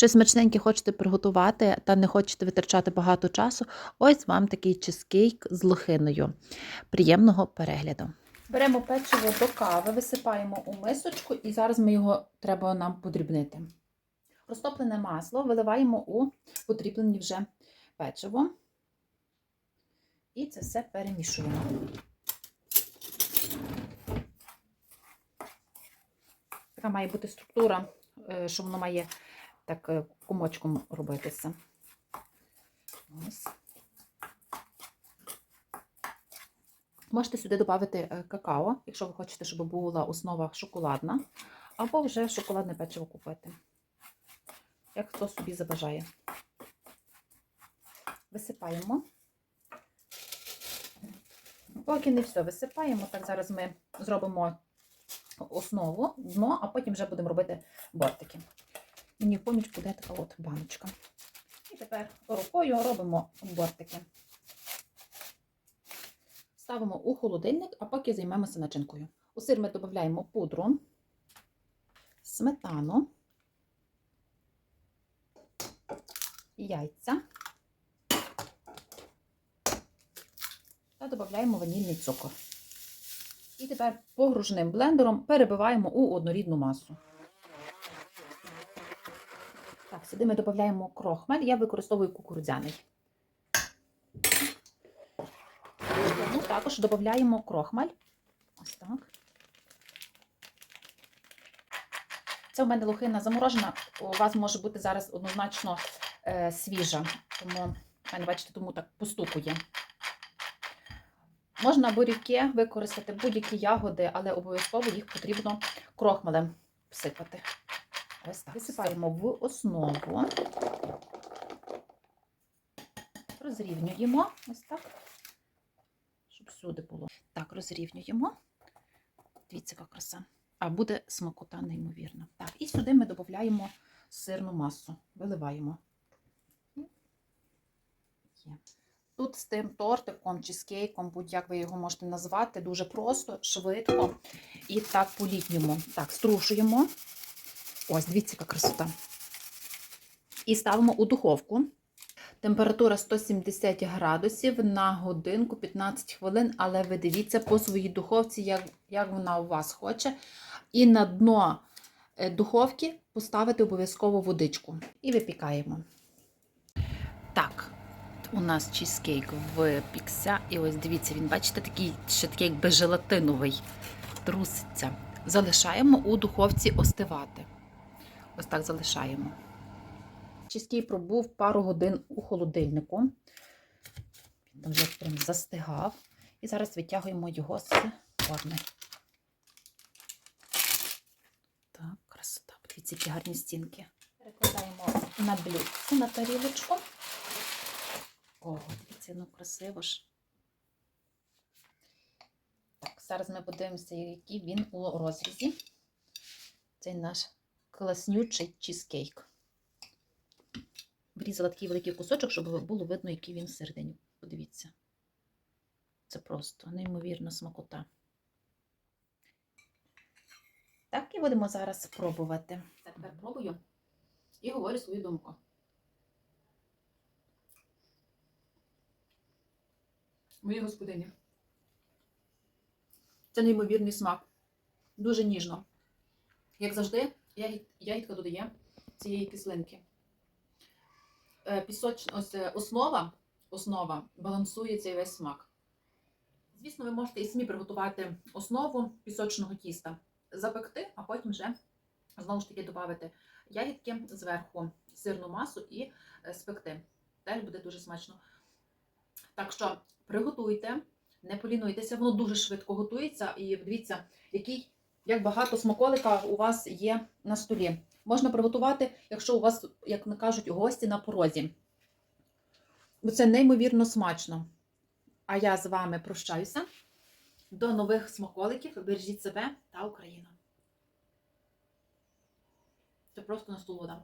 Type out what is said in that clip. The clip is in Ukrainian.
щось смачненьке хочете приготувати та не хочете витрачати багато часу, ось вам такий чизкейк з лохиною. Приємного перегляду. Беремо печиво до кави, висипаємо у мисочку, і зараз ми його треба нам подрібнити. Розтоплене масло виливаємо у подрібнені вже печиво. І це все перемішуємо. Така має бути структура, е, що воно має так е, комочком робитися. Ось. Можете сюди додати е, какао, якщо ви хочете, щоб була основа шоколадна, або вже шоколадне печиво купити. Як хто собі забажає. Висипаємо. Поки не все висипаємо, так зараз ми зробимо основу, дно, а потім вже будемо робити бортики. Мені в поміч буде така от баночка. І тепер рукою робимо бортики. Ставимо у холодильник, а поки займемося начинкою. У сир ми додаємо пудру, сметану, яйця та додаємо ванільний цукор. І тепер погружним блендером перебиваємо у однорідну масу. Так, сюди ми додаємо крохмаль, я використовую кукурудзяний. Ну, також додаємо крохмаль. Ось так. Це у мене лохина заморожена. У вас може бути зараз однозначно е, свіжа. Тому, мене, бачите, тому так постукує. Можна буряки використати будь-які ягоди, але обов'язково їх потрібно крохмалем всипати. Ось так. Висипаємо в основу, розрівнюємо. Ось так, щоб всюди було. Так, розрівнюємо. Дивіться, яка краса. А буде смакота, неймовірна. Так, і сюди ми додаємо сирну масу. Виливаємо. Є. Тут з тим тортиком, чизкейком, будь-як ви його можете назвати, дуже просто, швидко і так по-літньому. Так, струшуємо. Ось, дивіться, яка красота. І ставимо у духовку. Температура 170 градусів на годинку 15 хвилин, але ви дивіться по своїй духовці, як, як вона у вас хоче. І на дно е, духовки поставити обов'язково водичку. І випікаємо. Так, у нас чизкейк випікся. І ось дивіться, він, бачите, такий, ще такий якби желатиновий, труситься. Залишаємо у духовці остивати. Ось так залишаємо. Чизкейк пробув пару годин у холодильнику. Він там вже прям застигав. І зараз витягуємо його з форми. Так, красота. Подивіться, які гарні стінки. Перекладаємо на блюдце, на тарілочку. О, дивіться, ну красиво ж. Так, зараз ми подивимося, який він у розрізі. Цей наш класнючий чизкейк. Врізала такий великий кусочок, щоб було видно, який він всередині. Подивіться. Це просто неймовірна смакота. Так, і будемо зараз пробувати. Тепер пробую і говорю свою думку. Мої господині. Це неймовірний смак. Дуже ніжно. Як завжди, ягідка додає цієї кислинки. Е, Пісоч... Ось, е, основа, основа балансує цей весь смак. Звісно, ви можете і самі приготувати основу пісочного тіста, запекти, а потім вже знову ж таки додати ягідки зверху, сирну масу і е, спекти. Теж буде дуже смачно. Так що приготуйте, не полінуйтеся, воно дуже швидко готується. І дивіться, який, як багато смаколика у вас є на столі. Можна приготувати, якщо у вас, як не кажуть, гості на порозі. Бо це неймовірно смачно. А я з вами прощаюся. До нових смаколиків. Бережіть себе та Україну. Це просто насолода.